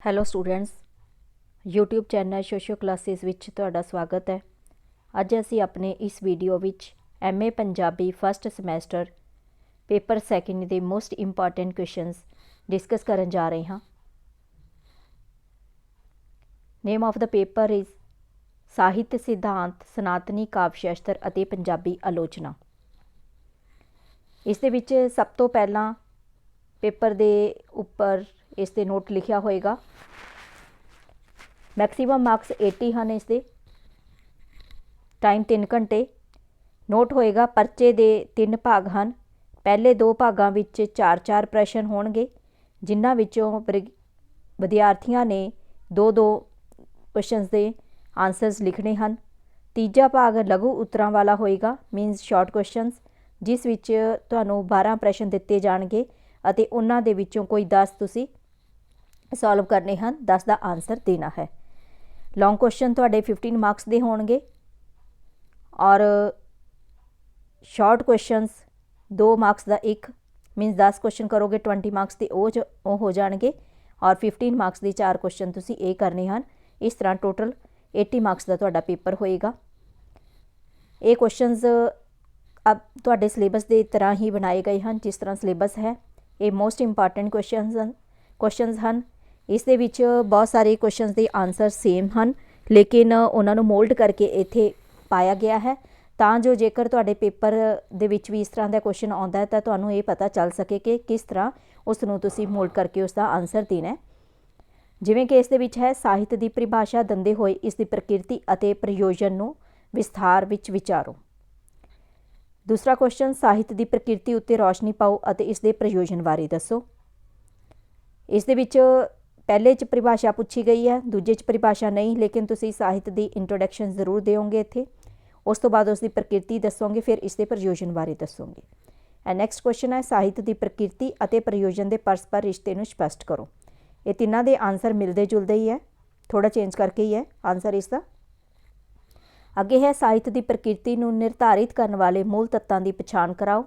Hello students YouTube channel ਸੋਸ਼ੋ classes ਵਿੱਚ ਤੁਹਾਡਾ ਸਵਾਗਤ ਹੈ। ਅੱਜ ਅਸੀਂ ਆਪਣੇ ਇਸ ਵੀਡੀਓ ਵਿੱਚ MA Punjabi first semester paper second ਦੇ ਮੋਸਟ ਇੰਪੋਰਟੈਂਟ ਕੁਐਸਚਨਸ ਡਿਸਕਸ ਕਰਨ ਜਾ ਰਹੇ ਹਾਂ। Name of the paper is ਸਾਹਿਤ ਸਿਧਾਂਤ ਸਨਾਤਨੀ ਕਾਵਿ ਸ਼ਾਸਤਰ ਅਤੇ ਪੰਜਾਬੀ ਆਲੋਚਨਾ। ਇਸ ਦੇ ਵਿੱਚ ਸਭ ਤੋਂ ਪਹਿਲਾਂ ਪੇਪਰ ਦੇ ਉੱਪਰ ਇਸ ਤੇ ਨੋਟ ਲਿਖਿਆ ਹੋਏਗਾ। ਮੈਕਸਿਮਮ ਮਾਰਕਸ 80 ਹਨ ਇਸ ਦੇ। ਟਾਈਮ 3 ਘੰਟੇ। ਨੋਟ ਹੋਏਗਾ, ਪਰਚੇ ਦੇ ਤਿੰਨ ਭਾਗ ਹਨ। ਪਹਿਲੇ ਦੋ ਭਾਗਾਂ ਵਿੱਚ 4-4 ਪ੍ਰਸ਼ਨ ਹੋਣਗੇ, ਜਿਨ੍ਹਾਂ ਵਿੱਚੋਂ ਵਿਰ- ਵਿਦਿਆਰਥੀਆਂ ਨੇ ਦੋ ਦੋ ਕੁਐਸਚਨਸ ਦੇ ਆਨਸਰਸ ਲਿਖਣੇ ਹਨ। ਤੀਜਾ ਭਾਗ ਲਘੂ ਉੱਤਰਾਂ ਵਾਲਾ ਹੋਏਗਾ ਮੀਨਸ ਸ਼ਾਰਟ ਕੁਐਸਚਨਸ ਜਿਸ ਵਿੱਚ ਤੁਹਾਨੂੰ 12 ਪ੍ਰਸ਼ਨ ਦਿੱਤੇ ਜਾਣਗੇ ਅਤੇ ਉਹਨਾਂ ਦੇ ਵਿੱਚੋਂ ਕੋਈ 10 ਤੁਸੀਂ ਸੋਲਵ ਕਰਨੇ ਹਨ 10 ਦਾ ਆਨਸਰ ਦੇਣਾ ਹੈ। ਲੌਂਗ ਕੁਐਸਚਨ ਤੁਹਾਡੇ 15 ਮਾਰਕਸ ਦੇ ਹੋਣਗੇ। ਔਰ ਸ਼ਾਰਟ ਕੁਐਸਚਨਸ 2 ਮਾਰਕਸ ਦਾ ਇੱਕ ਮੀਨਸ 10 ਕੁਐਸਚਨ ਕਰੋਗੇ 20 ਮਾਰਕਸ ਦੇ ਉਹ ਜੋ- ਉਹ ਹੋ ਜਾਣਗੇ। ਔਰ 15 ਮਾਰਕਸ ਦੇ 4 ਕੁਐਸਚਨ ਤੁਸੀਂ ਇਹ ਕਰਨੇ ਹਨ। ਇਸ ਤਰ੍ਹਾਂ ਟੋਟਲ 80 ਮਾਰਕਸ ਦਾ ਤੁਹਾਡਾ ਪੇਪਰ ਹੋਏਗਾ। ਇਹ ਕੁਐਸਚਨਸ ਅਬ ਤੁਹਾਡੇ ਸਿਲੇਬਸ ਦੇ ਤਰ੍ਹਾਂ ਹੀ ਬਣਾਏ ਗਏ ਹਨ, ਜਿਸ ਤਰ੍ਹਾਂ ਸਿਲੇਬਸ ਹੈ। ਇਹ ਮੋਸਟ ਇੰਪੋਰਟੈਂਟ ਕੁਐਸਚਨਸ ਹਨ ਕੁਐਸਚਨਸ ਹਨ। ਇਸ ਦੇ ਵਿੱਚ ਬਹੁਤ ਸਾਰੇ ਕੁਐਸਚਨਸ ਦੇ ਆਨਸਰ ਸੇਮ ਹਨ, ਲੇਕਿਨ ਉਹਨਾਂ ਨੂੰ ਮੋਲਡ ਕਰਕੇ ਇੱਥੇ ਪਾਇਆ ਗਿਆ ਹੈ। ਤਾਂ ਜੋ ਜੇਕਰ ਤੁਹਾਡੇ ਪੇਪਰ ਦੇ ਵਿੱਚ ਵੀ ਇਸ ਤਰ੍ਹਾਂ ਦਾ ਕੁਐਸਚਨ ਆਉਂਦਾ ਹੈ, ਤਾਂ ਤੁਹਾਨੂੰ ਇਹ ਪਤਾ ਚੱਲ ਸਕੇ ਕਿ ਕਿਸ ਤਰ੍ਹਾਂ ਉਸ ਨੂੰ ਤੁਸੀਂ ਮੋਲਡ ਕਰਕੇ ਉਸ ਦਾ ਆਨਸਰ ਦੇਣਾ ਹੈ। ਜਿਵੇਂ ਕਿ ਇਸ ਦੇ ਵਿੱਚ ਹੈ, ਸਾਹਿਤ ਦੀ ਪਰਿਭਾਸ਼ਾ ਦਿੰਦੇ ਹੋਏ ਇਸ ਦੀ ਪ੍ਰਕਿਰਤੀ ਅਤੇ ਪ੍ਰਯੋਜਨ ਨੂੰ ਵਿਸਥਾਰ ਵਿੱਚ ਵਿਚਾਰੋ। ਦੂਸਰਾ ਕੁਐਸਚਨ ਸਾਹਿਤ ਦੀ ਪ੍ਰਕਿਰਤੀ ਉੱਤੇ ਰੌਸ਼ਨੀ ਪਾਓ ਅਤੇ ਇਸ ਦੇ ਪ੍ਰਯੋਜਨ ਬਾਰੇ ਦੱਸੋ। ਇਸ ਦੇ ਵਿੱਚ ਪਹਿਲੇ ਚ ਪਰਿਭਾਸ਼ਾ ਪੁੱਛੀ ਗਈ ਹੈ, ਦੂਜੇ ਚ ਪਰਿਭਾਸ਼ਾ ਨਹੀਂ, ਲੇਕਿਨ ਤੁਸੀਂ ਸਾਹਿਤ ਦੀ ਇੰਟਰੋਡਕਸ਼ਨ ਜ਼ਰੂਰ ਦਿਓਗੇ ਇੱਥੇ। ਉਸ ਤੋਂ ਬਾਅਦ ਉਸ ਦੀ ਪ੍ਰਕਿਰਤੀ ਦੱਸੋਗੇ, ਫਿਰ ਇਸ ਦੇ ਪ੍ਰਯੋਜਨ ਬਾਰੇ ਦੱਸੋਗੇ। ਐ ਨੈਕਸਟ ਕੁਐਸਚਨ ਹੈ, ਸਾਹਿਤ ਦੀ ਪ੍ਰਕਿਰਤੀ ਅਤੇ ਪ੍ਰਯੋਜਨ ਦੇ ਪਰਸਪਰ ਰਿਸ਼ਤੇ ਨੂੰ ਸਪਸ਼ਟ ਕਰੋ। ਇਹ ਤਿੰਨਾਂ ਦੇ ਆਨਸਰ ਮਿਲਦੇ ਜੁਲਦੇ ਹੀ ਹੈ। ਥੋੜਾ ਚੇਂਜ ਕਰਕੇ ਹੀ ਹੈ ਆਨਸਰ ਇਸ ਦਾ ਅੱਗੇ ਹੈ, ਸਾਹਿਤ ਦੀ ਪ੍ਰਕਿਰਤੀ ਨੂੰ ਨਿਰਧਾਰਿਤ ਕਰਨ ਵਾਲੇ ਮੂਲ ਤੱਤਾਂ ਦੀ ਪਛਾਣ ਕਰਾਓ।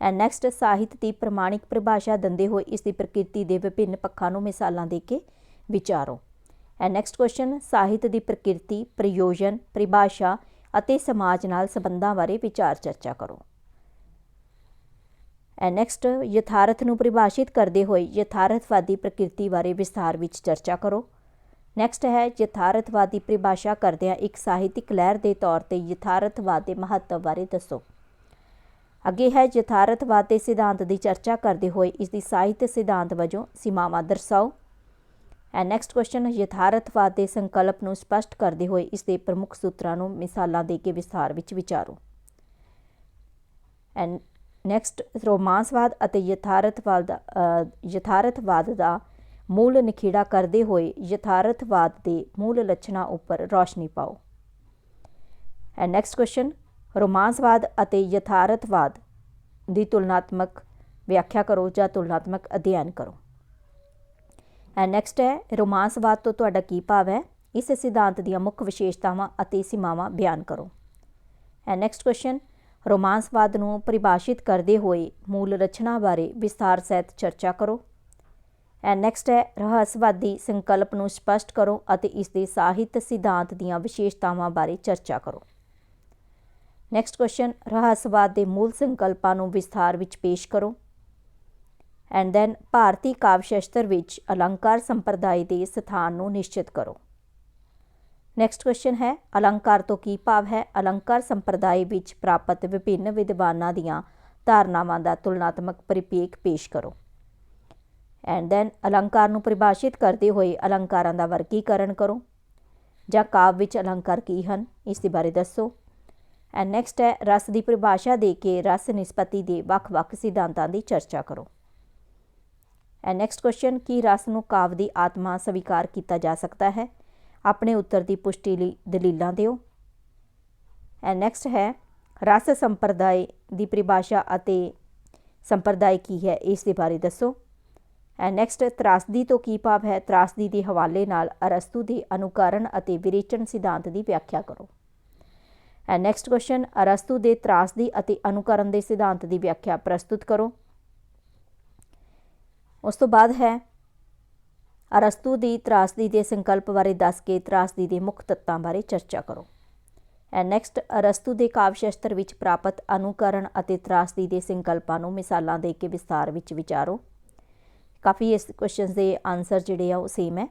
ਨੈਕਸਟ ਸਾਹਿਤ ਦੀ ਪ੍ਰਮਾਣਿਕ ਪਰਿਭਾਸ਼ਾ ਦਿੰਦੇ ਹੋਏ ਇਸ ਦੀ ਪ੍ਰਕਿਰਤੀ ਦੇ ਵਿਭਿੰਨ ਪੱਖਾਂ ਨੂੰ ਮਿਸਾਲਾਂ ਦੇ ਕੇ ਵਿਚਾਰੋ। ਐਂਡ ਨੈਕਸਟ ਕੁਐਸਚਨ ਸਾਹਿਤ ਦੀ ਪ੍ਰਕਿਰਤੀ, ਪ੍ਰਯੋਜਨ, ਪਰਿਭਾਸ਼ਾ ਅਤੇ ਸਮਾਜ ਨਾਲ ਸੰਬੰਧਾਂ ਬਾਰੇ ਵਿਚਾਰ ਚਰਚਾ ਕਰੋ। ਐਂਡ ਨੈਕਸਟ, ਯਥਾਰਥ ਨੂੰ ਪਰਿਭਾਸ਼ਿਤ ਕਰਦੇ ਹੋਏ ਯਥਾਰਥਵਾਦੀ ਪ੍ਰਕਿਰਤੀ ਬਾਰੇ ਵਿਸਥਾਰ ਵਿੱਚ ਚਰਚਾ ਕਰੋ। ਨੈਕਸਟ ਹੈ, ਯਥਾਰਥਵਾਦੀ ਪਰਿਭਾਸ਼ਾ ਕਰਦਿਆਂ ਇੱਕ ਸਾਹਿਤਿਕ ਲਹਿਰ ਦੇ ਤੌਰ ਤੇ ਯਥਾਰਥਵਾਦ ਦੇ ਮਹੱਤਵ ਬਾਰੇ ਦੱਸੋ। ਅੱਗੇ ਹੈ ਯਥਾਰਥਵਾਦ ਦੇ ਸਿਧਾਂਤ ਦੀ ਚਰਚਾ ਕਰਦੇ ਹੋਏ ਇਸ ਦੀ ਸਾਹਿਤ ਸਿਧਾਂਤ ਵਜੋਂ ਸੀਮਾਵਾਂ ਦਰਸਾਓ। ਐਂਡ ਨੈਕਸਟ ਕੁਐਸਚਨ ਯਥਾਰਥਵਾਦ ਦੇ ਸੰਕਲਪ ਨੂੰ ਸਪਸ਼ਟ ਕਰਦੇ ਹੋਏ ਇਸ ਦੇ ਪ੍ਰਮੁੱਖ ਸੂਤਰਾਂ ਨੂੰ ਮਿਸਾਲਾਂ ਦੇ ਕੇ ਵਿਸਥਾਰ ਵਿੱਚ ਵਿਚਾਰੋ। ਐਂਡ ਨੈਕਸਟ ਰੋਮਾਂਸਵਾਦ ਅਤੇ ਯਥਾਰਥਵਾਦ ਯਥਾਰਥਵਾਦ ਦਾ ਮੂਲ ਨਿਖੇੜਾ ਕਰਦੇ ਹੋਏ ਯਥਾਰਥਵਾਦ ਦੇ ਮੂਲ ਲੱਛਣਾਂ ਉੱਪਰ ਰੌਸ਼ਨੀ ਪਾਓ। ਐਂਡ ਨੈਕਸਟ ਕੁਐਸਚਨ ਰੋਮਾਂਸਵਾਦ ਅਤੇ ਯਥਾਰਥਵਾਦ ਦੀ ਤੁਲਨਾਤਮਕ ਵਿਆਖਿਆ ਕਰੋ ਜਾਂ ਤੁਲਨਾਤਮਕ ਅਧਿਐਨ ਕਰੋ। ਐਂਡ ਨੈਕਸਟ ਹੈ, ਰੋਮਾਂਸਵਾਦ ਤੋਂ ਤੁਹਾਡਾ ਕੀ ਭਾਵ ਹੈ? ਇਸ ਸਿਧਾਂਤ ਦੀਆਂ ਮੁੱਖ ਵਿਸ਼ੇਸ਼ਤਾਵਾਂ ਅਤੇ ਸੀਮਾਵਾਂ ਬਿਆਨ ਕਰੋ। ਐਂਡ ਨੈਕਸਟ ਕੁਐਸਚਨ ਰੋਮਾਂਸਵਾਦ ਨੂੰ ਪਰਿਭਾਸ਼ਿਤ ਕਰਦੇ ਹੋਏ ਮੂਲ ਰਚਨਾ ਬਾਰੇ ਵਿਸਥਾਰ ਸਹਿਤ ਚਰਚਾ ਕਰੋ। ਐਂਡ ਨੈਕਸਟ ਹੈ, ਰਹੱਸਵਾਦੀ ਸੰਕਲਪ ਨੂੰ ਸਪਸ਼ਟ ਕਰੋ ਅਤੇ ਇਸ ਦੇ ਸਾਹਿਤ ਸਿਧਾਂਤ ਦੀਆਂ ਵਿਸ਼ੇਸ਼ਤਾਵਾਂ ਬਾਰੇ ਚਰਚਾ ਕਰੋ। ਨੈਕਸਟ ਕੁਐਸਚਨ ਰਹੱਸਵਾਦ ਦੇ ਮੂਲ ਸੰਕਲਪਾਂ ਨੂੰ ਵਿਸਥਾਰ ਵਿੱਚ ਪੇਸ਼ ਕਰੋ। ਐਂਡ ਦੈਨ ਭਾਰਤੀ ਕਾਵਿ ਸ਼ਾਸਤਰ ਵਿੱਚ ਅਲੰਕਾਰ ਸੰਪਰਦਾਇ ਦੇ ਸਥਾਨ ਨੂੰ ਨਿਸ਼ਚਿਤ ਕਰੋ। ਨੈਕਸਟ ਕੁਐਸਚਨ ਹੈ, ਅਲੰਕਾਰ ਤੋਂ ਕੀ ਭਾਵ ਹੈ? ਅਲੰਕਾਰ ਸੰਪਰਦਾਇ ਵਿੱਚ ਪ੍ਰਾਪਤ ਵਿਭਿੰਨ ਵਿਦਵਾਨਾਂ ਦੀਆਂ ਧਾਰਨਾਵਾਂ ਦਾ ਤੁਲਨਾਤਮਕ ਪਰਿਪੇਖ ਪੇਸ਼ ਕਰੋ। ਐਂਡ ਦੈਨ ਅਲੰਕਾਰ ਨੂੰ ਪਰਿਭਾਸ਼ਿਤ ਕਰਦੇ ਹੋਏ ਅਲੰਕਾਰਾਂ ਦਾ ਵਰਗੀਕਰਨ ਕਰੋ। ਜਾਂ ਕਾਵਿ ਵਿੱਚ ਅਲੰਕਾਰ ਕੀ ਹਨ? ਇਸ ਦੇ ਬਾਰੇ ਦੱਸੋ। ਐਂਡ ਨੈਕਸਟ ਹੈ, ਰਸ ਦੀ ਪਰਿਭਾਸ਼ਾ ਦੇ ਕੇ ਰਸ ਨਿਸਪਤੀ ਦੇ ਵੱਖ-ਵੱਖ ਸਿਧਾਂਤਾਂ ਦੀ ਚਰਚਾ ਕਰੋ। ਐਂਡ ਨੈਕਸਟ ਕੁਐਸਚਨ ਕੀ ਰਸ ਨੂੰ ਕਾਵਿ ਦੀ ਆਤਮਾ ਸਵੀਕਾਰ ਕੀਤਾ ਜਾ ਸਕਦਾ ਹੈ? ਆਪਣੇ ਉੱਤਰ ਦੀ ਪੁਸ਼ਟੀ ਲਈ ਦਲੀਲਾਂ ਦਿਓ। ਐਂਡ ਨੈਕਸਟ ਹੈ, ਰਸ ਸੰਪਰਦਾਇ ਦੀ ਪਰਿਭਾਸ਼ਾ ਅਤੇ ਸੰਪਰਦਾਇ ਕੀ ਹੈ, ਇਸ ਦੇ ਬਾਰੇ ਦੱਸੋ। ਐਂਡ ਨੈਕਸਟ ਤਰਾਸਦੀ ਤੋਂ ਕੀ ਭਾਵ ਹੈ? ਤਰਾਸਦੀ ਦੇ ਹਵਾਲੇ ਨਾਲ ਅਰਸਤੂ ਦੇ ਅਨੁਕਰਨ ਅਤੇ ਵਿਰੇਚਨ ਸਿਧਾਂਤ ਦੀ ਵਿਆਖਿਆ ਕਰੋ। ਐਂਡ ਨੈਕਸਟ ਕੁਐਸਚਨ ਅਰਸਤੂ ਦੇ ਤਰਾਸਦੀ ਅਤੇ ਅਨੁਕਰਨ ਦੇ ਸਿਧਾਂਤ ਦੀ ਵਿਆਖਿਆ ਪ੍ਰਸਤੁਤ ਕਰੋ ਉਸ ਤੋਂ ਬਾਅਦ ਹੈ ਅਰਸਤੂ ਦੀ ਤਰਾਸਦੀ ਦੇ ਸੰਕਲਪ ਬਾਰੇ ਦੱਸ ਕੇ ਤਰਾਸਦੀ ਦੇ ਮੁੱਖ ਤੱਤਾਂ ਬਾਰੇ ਚਰਚਾ ਕਰੋ ਐਂਡ ਨੈਕਸਟ ਅਰਸਤੂ ਦੇ ਕਾਵਿ ਸ਼ਾਸਤਰ ਵਿੱਚ ਪ੍ਰਾਪਤ ਅਨੁਕਰਨ ਅਤੇ ਤਰਾਸਦੀ ਦੇ ਸੰਕਲਪਾਂ ਨੂੰ ਮਿਸਾਲਾਂ ਦੇ ਕੇ ਵਿਸਤਾਰ ਵਿੱਚ ਵਿਚਾਰੋ ਕਾਫੀ ਇਸ ਕੁਐਸਚਨਸ ਦੇ ਆਨਸਰ ਜਿਹੜੇ ਆ ਉਹ ਸੇਮ ਹੈ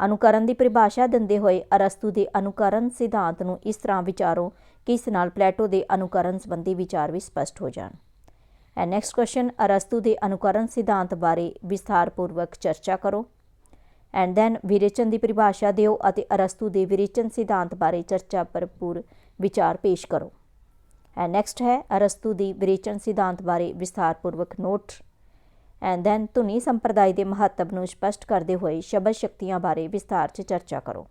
ਅਨੁਕਰਨ ਦੀ ਪਰਿਭਾਸ਼ਾ ਦਿੰਦੇ ਹੋਏ ਅਰਸਤੂ ਦੇ ਅਨੁਕਰਨ ਸਿਧਾਂਤ ਨੂੰ ਇਸ ਤਰ੍ਹਾਂ ਵਿਚਾਰੋ ਕਿ ਇਸ ਨਾਲ ਪਲੇਟੋ ਦੇ ਅਨੁਕਰਨ ਸੰਬੰਧੀ ਵਿਚਾਰ ਵੀ ਸਪਸ਼ਟ ਹੋ ਜਾਣ। ਐਂਡ ਨੈਕਸਟ ਕੁਐਸਚਨ ਅਰਸਤੂ ਦੇ ਅਨੁਕਰਨ ਸਿਧਾਂਤ ਬਾਰੇ ਵਿਸਥਾਰਪੂਰਵਕ ਚਰਚਾ ਕਰੋ। ਐਂਡ ਦੈਨ ਵਿਰੇਚਨ ਦੀ ਪਰਿਭਾਸ਼ਾ ਦਿਓ ਅਤੇ ਅਰਸਤੂ ਦੇ ਵਿਰੇਚਨ ਸਿਧਾਂਤ ਬਾਰੇ ਚਰਚਾ ਭਰਪੂਰ ਵਿਚਾਰ ਪੇਸ਼ ਕਰੋ। ਐਂਡ ਨੈਕਸਟ ਹੈ, ਅਰਸਤੂ ਦੀ ਵਿਰੇਚਨ ਸਿਧਾਂਤ ਬਾਰੇ ਵਿਸਥਾਰਪੂਰਵਕ ਨੋਟ ਐਂਡ ਦੈਨ ਧੁਨੀ ਸੰਪਰਦਾਇ ਦੇ ਮਹੱਤਵ ਨੂੰ ਸਪਸ਼ਟ ਕਰਦੇ ਹੋਏ ਸ਼ਬਦ ਸ਼ਕਤੀਆਂ ਬਾਰੇ ਵਿਸਥਾਰ 'ਚ ਚਰਚਾ ਕਰੋ।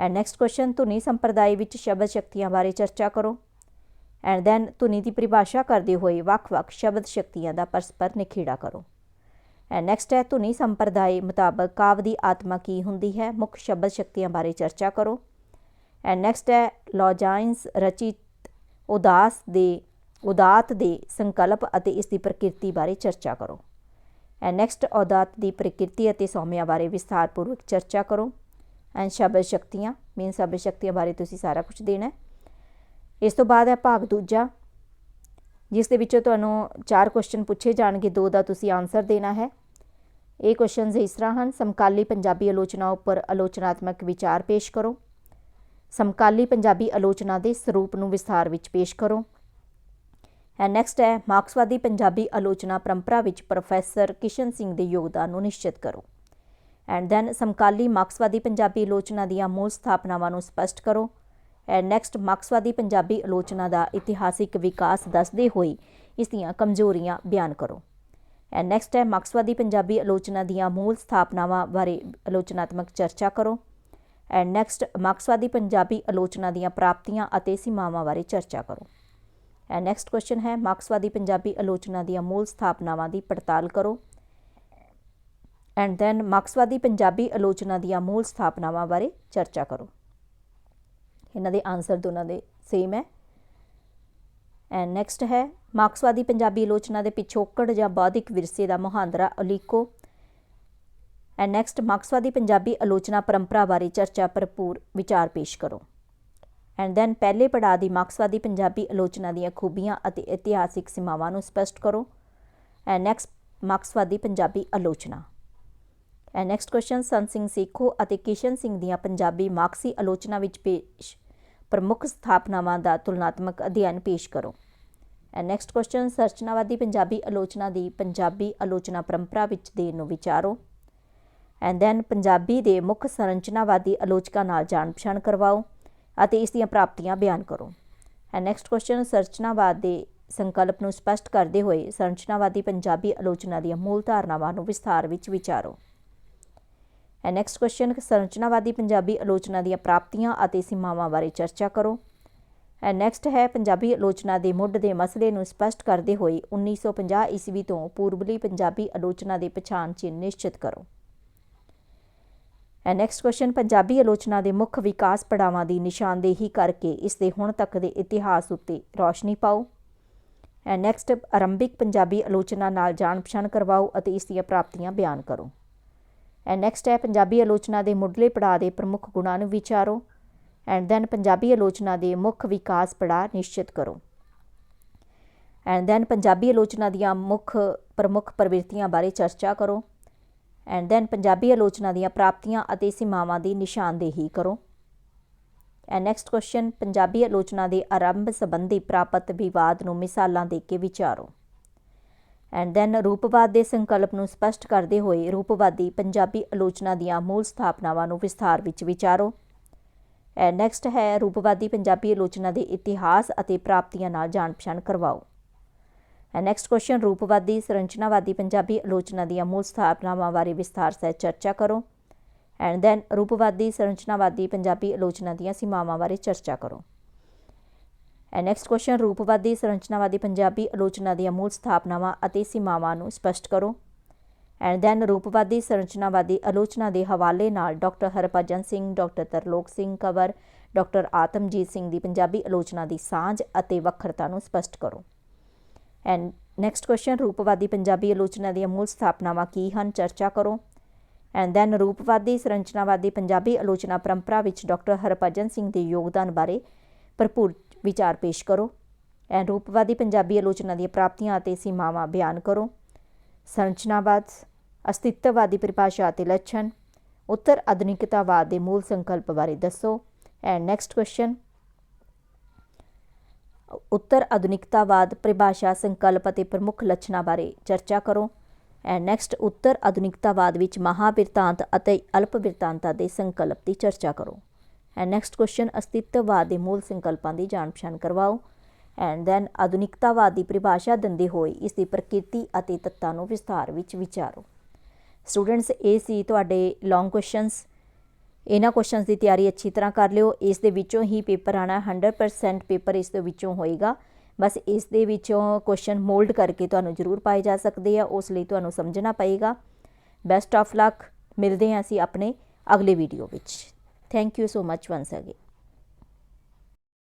ਐਂਡ ਨੈਕਸਟ ਕੁਐਸਚਨ ਧੁਨੀ ਸੰਪਰਦਾਇ ਵਿੱਚ ਸ਼ਬਦ ਸ਼ਕਤੀਆਂ ਬਾਰੇ ਚਰਚਾ ਕਰੋ। ਐਂਡ ਦੈਨ ਧੁਨੀ ਦੀ ਪਰਿਭਾਸ਼ਾ ਕਰਦੇ ਹੋਏ ਵੱਖ-ਵੱਖ ਸ਼ਬਦ ਸ਼ਕਤੀਆਂ ਦਾ ਪਰਸਪਰ ਨਿਖੇੜਾ ਕਰੋ। ਐਂਡ ਨੈਕਸਟ ਹੈ, ਧੁਨੀ ਸੰਪਰਦਾਇ ਮੁਤਾਬਕ ਕਾਵ ਦੀ ਆਤਮਾ ਕੀ ਹੁੰਦੀ ਹੈ, ਮੁੱਖ ਸ਼ਬਦ ਸ਼ਕਤੀਆਂ ਬਾਰੇ ਚਰਚਾ ਕਰੋ। ਐਂਡ ਨੈਕਸਟ ਹੈ, ਲੋਜਾਇਨਸ ਰਚਿਤ ਉਦਾਸ ਦੇ, ਉਦਾਤ ਦੇ ਸੰਕਲਪ ਅਤੇ ਇਸ ਦੀ ਪ੍ਰਕਿਰਤੀ ਬਾਰੇ ਚਰਚਾ ਕਰੋ। ਐਂਡ ਨੈਕਸਟ ਉਦਾਤ ਦੀ ਪ੍ਰਕਿਰਤੀ ਅਤੇ ਸੌਮਿਆ ਬਾਰੇ ਵਿਸਥਾਰਪੂਰਵਕ ਚਰਚਾ ਕਰੋ। ਐਂਡ ਸ਼ਬਦ ਸ਼ਕਤੀਆਂ ਮੀਨ ਸ਼ਬਦ ਸ਼ਕਤੀਆਂ ਬਾਰੇ ਤੁਸੀਂ ਸਾਰਾ ਕੁਝ ਦੇਣਾ ਹੈ। ਇਸ ਤੋਂ ਬਾਅਦ ਹੈ ਭਾਗ ਦੂਜਾ, ਜਿਸ ਦੇ ਵਿੱਚੋਂ ਤੁਹਾਨੂੰ ਚਾਰ ਕੁਐਸਚਨ ਪੁੱਛੇ ਜਾਣਗੇ, ਦੋ ਦਾ ਤੁਸੀਂ ਆਨਸਰ ਦੇਣਾ ਹੈ। ਇਹ ਕੁਐਸਚਨਸ ਇਸ ਤਰ੍ਹਾਂ ਹਨ, ਸਮਕਾਲੀ ਪੰਜਾਬੀ ਆਲੋਚਨਾ ਉੱਪਰ ਆਲੋਚਨਾਤਮਕ ਵਿਚਾਰ ਪੇਸ਼ ਕਰੋ। ਸਮਕਾਲੀ ਪੰਜਾਬੀ ਆਲੋਚਨਾ ਦੇ ਸਰੂਪ ਨੂੰ ਵਿਸਥਾਰ ਵਿੱਚ ਪੇਸ਼ ਕਰੋ। ਐਂਡ ਨੈਕਸਟ ਹੈ, ਮਾਰਕਸਵਾਦੀ ਪੰਜਾਬੀ ਆਲੋਚਨਾ ਪਰੰਪਰਾ ਵਿੱਚ ਪ੍ਰੋਫੈਸਰ ਕਿਸ਼ਨ ਸਿੰਘ ਦੇ ਯੋਗਦਾਨ ਨੂੰ ਨਿਸ਼ਚਿਤ ਕਰੋ। ਐਂਡ ਦੈਨ ਸਮਕਾਲੀ ਮਾਰਕਸਵਾਦੀ ਪੰਜਾਬੀ ਆਲੋਚਨਾ ਦੀਆਂ ਮੂਲ ਸਥਾਪਨਾਵਾਂ ਨੂੰ ਸਪਸ਼ਟ ਕਰੋ। ਐਂਡ ਨੈਕਸਟ ਮਾਰਕਸਵਾਦੀ ਪੰਜਾਬੀ ਆਲੋਚਨਾ ਦਾ ਇਤਿਹਾਸਿਕ ਵਿਕਾਸ ਦੱਸਦੇ ਹੋਏ ਇਸ ਦੀਆਂ ਕਮਜ਼ੋਰੀਆਂ ਬਿਆਨ ਕਰੋ। ਐਂਡ ਨੈਕਸਟ ਹੈ ਮਾਰਕਸਵਾਦੀ ਪੰਜਾਬੀ ਆਲੋਚਨਾ ਦੀਆਂ ਮੂਲ ਸਥਾਪਨਾਵਾਂ ਬਾਰੇ ਆਲੋਚਨਾਤਮਕ ਚਰਚਾ ਕਰੋ। ਐਂਡ ਨੈਕਸਟ ਮਾਰਕਸਵਾਦੀ ਪੰਜਾਬੀ ਆਲੋਚਨਾ ਦੀਆਂ ਪ੍ਰਾਪਤੀਆਂ ਅਤੇ ਸੀਮਾਵਾਂ ਬਾਰੇ ਚਰਚਾ ਕਰੋ। ਐਂਡ ਨੈਕਸਟ ਕੁਐਸਚਨ ਹੈ ਮਾਰਕਸਵਾਦੀ ਪੰਜਾਬੀ ਆਲੋਚਨਾ ਦੀਆਂ ਮੂਲ ਸਥਾਪਨਾਵਾਂ ਦੀ ਪੜਤਾਲ ਕਰੋ। ਐਂਡ ਦੈਨ ਮਾਰਕਸਵਾਦੀ ਪੰਜਾਬੀ ਆਲੋਚਨਾ ਦੀਆਂ ਮੂਲ ਸਥਾਪਨਾਵਾਂ ਬਾਰੇ ਚਰਚਾ ਕਰੋ। ਇਹਨਾਂ ਦੇ ਆਨਸਰ ਦੋਨਾਂ ਦੇ ਸੇਮ ਹੈ। ਐਂਡ ਨੈਕਸਟ ਹੈ, ਮਾਰਕਸਵਾਦੀ ਪੰਜਾਬੀ ਆਲੋਚਨਾ ਦੇ ਪਿਛੋਕੜ ਜਾਂ ਬੌਧਿਕ ਵਿਰਸੇ ਦਾ ਮੁਹਾਂਦਰਾ ਉਲੀਕੋ ਐਂਡ ਨੈਕਸਟ ਮਾਰਕਸਵਾਦੀ ਪੰਜਾਬੀ ਆਲੋਚਨਾ ਪਰੰਪਰਾ ਬਾਰੇ ਚਰਚਾ ਭਰਪੂਰ ਵਿਚਾਰ ਪੇਸ਼ ਕਰੋ। ਐਂਡ ਦੈਨ ਪਹਿਲੇ ਪੜਾਅ ਦੀ ਮਾਰਕਸਵਾਦੀ ਪੰਜਾਬੀ ਆਲੋਚਨਾ ਦੀਆਂ ਖੂਬੀਆਂ ਅਤੇ ਇਤਿਹਾਸਿਕ ਸੀਮਾਵਾਂ ਨੂੰ ਸਪਸ਼ਟ ਕਰੋ। ਐਂਡ ਨੈਕਸਟ ਮਾਰਕਸਵਾਦੀ ਪੰਜਾਬੀ ਆਲੋਚਨਾ। And next question Sant Singh Sekhon ਅਤੇ ਕਿਸ਼ਨ ਸਿੰਘ ਦੀਆਂ ਪੰਜਾਬੀ ਮਾਰਕਸੀ ਆਲੋਚਨਾ ਵਿੱਚ ਪੇਸ਼ ਪ੍ਰਮੁੱਖ ਸਥਾਪਨਾਵਾਂ ਦਾ ਤੁਲਨਾਤਮਕ ਅਧਿਐਨ ਪੇਸ਼ ਕਰੋ। ਐਂਡ ਨੈਕਸਟ ਕੁਐਸਚਨ ਸਰਚਨਾਵਾਦੀ ਪੰਜਾਬੀ ਆਲੋਚਨਾ ਦੀ ਪੰਜਾਬੀ ਆਲੋਚਨਾ ਪਰੰਪਰਾ ਵਿੱਚ ਦੇ ਨੂੰ ਵਿਚਾਰੋ। ਐਂਡ ਦੈਨ ਪੰਜਾਬੀ ਦੇ ਮੁੱਖ ਸੰਰਚਨਾਵਾਦੀ ਆਲੋਚਕਾਂ ਨਾਲ ਜਾਣ ਪਛਾਣ ਕਰਵਾਓ ਅਤੇ ਇਸ ਦੀਆਂ ਪ੍ਰਾਪਤੀਆਂ ਬਿਆਨ ਕਰੋ। ਐਂਡ ਨੈਕਸਟ ਕੁਐਸਚਨ ਸੰਰਚਨਾਵਾਦ ਦੇ ਸੰਕਲਪ ਨੂੰ ਸਪਸ਼ਟ ਕਰਦੇ ਹੋਏ ਸੰਰਚਨਾਵਾਦੀ ਪੰਜਾਬੀ ਆਲੋਚਨਾ ਦੀਆਂ ਮੂਲ ਧਾਰਨਾਵਾਂ ਨੂੰ ਵਿਸਥਾਰ ਵਿੱਚ ਵਿਚਾਰੋ। ਐਂਡ ਨੈਕਸਟ ਕੁਐਸਚਨ ਸੰਰਚਨਾਵਾਦੀ ਪੰਜਾਬੀ ਆਲੋਚਨਾ ਦੀਆਂ ਪ੍ਰਾਪਤੀਆਂ ਅਤੇ ਸੀਮਾਵਾਂ ਬਾਰੇ ਚਰਚਾ ਕਰੋ। ਐਂਡ ਨੈਕਸਟ ਹੈ, ਪੰਜਾਬੀ ਆਲੋਚਨਾ ਦੇ ਮੁੱਢ ਦੇ ਮਸਲੇ ਨੂੰ ਸਪਸ਼ਟ ਕਰਦੇ ਹੋਏ 1950 ਈਸਵੀ ਤੋਂ ਪੂਰਬਲੀ ਪੰਜਾਬੀ ਆਲੋਚਨਾ ਦੇ ਪਛਾਣ ਚਿੰਨ੍ਹ ਨਿਸ਼ਚਿਤ ਕਰੋ। ਐਂਡ ਨੈਕਸਟ ਕੁਐਸਚਨ ਪੰਜਾਬੀ ਆਲੋਚਨਾ ਦੇ ਮੁੱਖ ਵਿਕਾਸ ਪੜਾਵਾਂ ਦੀ ਨਿਸ਼ਾਨਦੇਹੀ ਕਰਕੇ ਇਸ ਦੇ ਹੁਣ ਤੱਕ ਦੇ ਇਤਿਹਾਸ ਉੱਤੇ ਰੌਸ਼ਨੀ ਪਾਓ। ਐਂਡ ਨੈਕਸਟ ਆਰੰਭਿਕ ਪੰਜਾਬੀ ਆਲੋਚਨਾ ਨਾਲ ਜਾਣ ਪਛਾਣ ਕਰਵਾਓ ਅਤੇ ਇਸ ਦੀਆਂ ਪ੍ਰਾਪਤੀਆਂ ਬਿਆਨ ਕਰੋ। ਐਂਡ ਨੈਕਸਟ ਹੈ, ਪੰਜਾਬੀ ਆਲੋਚਨਾ ਦੇ ਮੁੱਢਲੇ ਪੜਾਅ ਦੇ ਪ੍ਰਮੁੱਖ ਗੁਣਾਂ ਨੂੰ ਵਿਚਾਰੋ। ਐਂਡ ਦੈਨ ਪੰਜਾਬੀ ਆਲੋਚਨਾ ਦੇ ਮੁੱਖ ਵਿਕਾਸ ਪੜਾਅ ਨਿਸ਼ਚਿਤ ਕਰੋ। ਐਂਡ ਦੈਨ ਪੰਜਾਬੀ ਆਲੋਚਨਾ ਦੀਆਂ ਮੁੱਖ ਪ੍ਰਮੁੱਖ ਪ੍ਰਵਿਰਤੀਆਂ ਬਾਰੇ ਚਰਚਾ ਕਰੋ। ਐਂਡ ਦੈਨ ਪੰਜਾਬੀ ਆਲੋਚਨਾ ਦੀਆਂ ਪ੍ਰਾਪਤੀਆਂ ਅਤੇ ਸੀਮਾਵਾਂ ਦੀ ਨਿਸ਼ਾਨਦੇਹੀ ਕਰੋ। ਐਂਡ ਨੈਕਸਟ ਕੁਐਸਚਨ ਪੰਜਾਬੀ ਆਲੋਚਨਾ ਦੇ ਆਰੰਭ ਸੰਬੰਧੀ ਪ੍ਰਾਪਤ ਵਿਵਾਦ ਨੂੰ ਮਿਸਾਲਾਂ ਦੇ ਕੇ ਵਿਚਾਰੋ। ਐਂਡ ਦੈਨ ਰੂਪਵਾਦ ਦੇ ਸੰਕਲਪ ਨੂੰ ਸਪਸ਼ਟ ਕਰਦੇ ਹੋਏ ਰੂਪਵਾਦੀ ਪੰਜਾਬੀ ਆਲੋਚਨਾ ਦੀਆਂ ਮੂਲ ਸਥਾਪਨਾਵਾਂ ਨੂੰ ਵਿਸਥਾਰ ਵਿੱਚ ਵਿਚਾਰੋ। ਐਂਡ ਨੈਕਸਟ ਹੈ ਰੂਪਵਾਦੀ ਪੰਜਾਬੀ ਆਲੋਚਨਾ ਦੇ ਇਤਿਹਾਸ ਅਤੇ ਪ੍ਰਾਪਤੀਆਂ ਨਾਲ ਜਾਣ ਪਛਾਣ ਕਰਵਾਓ। ਐਂਡ ਨੈਕਸਟ ਕੁਐਸਚਨ ਰੂਪਵਾਦੀ, ਸੰਰਚਨਾਵਾਦੀ ਪੰਜਾਬੀ ਆਲੋਚਨਾ ਦੀਆਂ ਮੂਲ ਸਥਾਪਨਾਵਾਂ ਬਾਰੇ ਵਿਸਥਾਰ ਸਹਿਤ ਚਰਚਾ ਕਰੋ। ਐਂਡ ਦੈਨ ਰੂਪਵਾਦੀ, ਸੰਰਚਨਾਵਾਦੀ ਪੰਜਾਬੀ ਆਲੋਚਨਾ ਦੀਆਂ ਸੀਮਾਵਾਂ ਬਾਰੇ ਚਰਚਾ ਕਰੋ। ਐਂਡ ਨੈਕਸਟ ਕੁਐਸਚਨ ਰੂਪਵਾਦੀ, ਸੰਰਚਨਾਵਾਦੀ, ਪੰਜਾਬੀ ਆਲੋਚਨਾ ਦੀਆਂ ਮੂਲ ਸਥਾਪਨਾਵਾਂ ਅਤੇ ਸੀਮਾਵਾਂ ਨੂੰ ਸਪਸ਼ਟ ਕਰੋ। ਐਂਡ ਦੈਨ ਰੂਪਵਾਦੀ, ਸੰਰਚਨਾਵਾਦੀ ਆਲੋਚਨਾ ਦੇ ਹਵਾਲੇ ਨਾਲ doctor Harbhajan Singh, doctor Tarlok Singh Kanwar, doctor Atamjit Singh ਦੀ ਪੰਜਾਬੀ ਆਲੋਚਨਾ ਦੀ ਸਾਂਝ ਅਤੇ ਵੱਖਰਤਾ ਨੂੰ ਸਪਸ਼ਟ ਕਰੋ। ਐਂਡ ਨੈਕਸਟ ਕੁਐਸਚਨ ਰੂਪਵਾਦੀ, ਪੰਜਾਬੀ ਆਲੋਚਨਾ ਦੀਆਂ ਮੂਲ ਸਥਾਪਨਾਵਾਂ ਕੀ ਹਨ? ਚਰਚਾ ਕਰੋ। ਐਂਡ ਦੈਨ ਰੂਪਵਾਦੀ, ਸੰਰਚਨਾਵਾਦੀ, ਪੰਜਾਬੀ ਆਲੋਚਨਾ ਪਰੰਪਰਾ ਵਿੱਚ ਡਾਕਟਰ ਹਰਭਜਨ ਸਿੰਘ ਦੇ ਯੋਗਦਾਨ ਬਾਰੇ ਭਰਪੂਰ ਵਿਚਾਰ ਪੇਸ਼ ਕਰੋ। ਐਂਡ ਰੂਪਵਾਦੀ ਪੰਜਾਬੀ ਆਲੋਚਨਾ ਦੀਆਂ ਪ੍ਰਾਪਤੀਆਂ ਅਤੇ ਸੀਮਾਵਾਂ ਬਿਆਨ ਕਰੋ। ਸੰਰਚਨਾਵਾਦ, ਅਸਤਿਤਵਵਾਦੀ ਪਰਿਭਾਸ਼ਾ ਅਤੇ ਲੱਛਣ, ਉੱਤਰ ਆਧੁਨਿਕਤਾਵਾਦ ਦੇ ਮੂਲ ਸੰਕਲਪ ਬਾਰੇ ਦੱਸੋ। And next question. ਉੱਤਰ ਆਧੁਨਿਕਤਾਵਾਦ, ਪਰਿਭਾਸ਼ਾ, ਸੰਕਲਪ ਅਤੇ ਪ੍ਰਮੁੱਖ ਲੱਛਣਾਂ ਬਾਰੇ ਚਰਚਾ ਕਰੋ। ਐਂਡ ਨੈਕਸਟ, ਉੱਤਰ ਆਧੁਨਿਕਤਾਵਾਦ ਵਿੱਚ ਮਹਾਵਿਰਤਾਂਤ ਅਤੇ ਅਲਪ ਵਿਰਤਾਂਤਾਂ ਦੇ ਸੰਕਲਪ ਦੀ ਚਰਚਾ ਕਰੋ। ਐਂਡ ਨੈਕਸਟ ਕੁਐਸਚਨ ਅਸਤਿਤਵਵਾਦ ਦੇ ਮੂਲ ਸੰਕਲਪਾਂ ਦੀ ਜਾਣ ਪਛਾਣ ਕਰਵਾਓ ਐਂਡ ਦੈਨ ਆਧੁਨਿਕਤਾਵਾਦ ਦੀ ਪਰਿਭਾਸ਼ਾ ਦਿੰਦੇ ਹੋਏ ਇਸ ਦੀ ਪ੍ਰਕਿਰਤੀ ਅਤੇ ਤੱਤਾਂ ਨੂੰ ਵਿਸਥਾਰ ਵਿੱਚ ਵਿਚਾਰੋ ਸਟੂਡੈਂਟਸ ਇਹ ਸੀ ਤੁਹਾਡੇ ਲੌਂਗ ਕੁਐਸਚਨਸ ਇਹਨਾਂ ਕੁਐਸਚਨਸ ਦੀ ਤਿਆਰੀ ਅੱਛੀ ਤਰ੍ਹਾਂ ਕਰ ਲਿਓ ਇਸ ਦੇ ਵਿੱਚੋਂ ਹੀ ਪੇਪਰ ਆਣਾ 100% ਪੇਪਰ ਇਸ ਦੇ ਵਿੱਚੋਂ ਹੋਏਗਾ ਬਸ ਇਸ ਦੇ ਵਿੱਚੋਂ ਕੁਐਸਚਨ ਮੋਲਡ ਕਰਕੇ ਤੁਹਾਨੂੰ ਜ਼ਰੂਰ ਪਾਏ ਜਾ ਸਕਦੇ ਆ ਉਸ ਲਈ ਤੁਹਾਨੂੰ ਸਮਝਣਾ ਪਏਗਾ ਬੈਸਟ ਆਫ ਲੱਕ ਮਿਲਦੇ ਹਾਂ ਅਸੀਂ ਆਪਣੇ ਅਗਲੇ ਵੀਡੀਓ ਵਿੱਚ Thank you so much once again.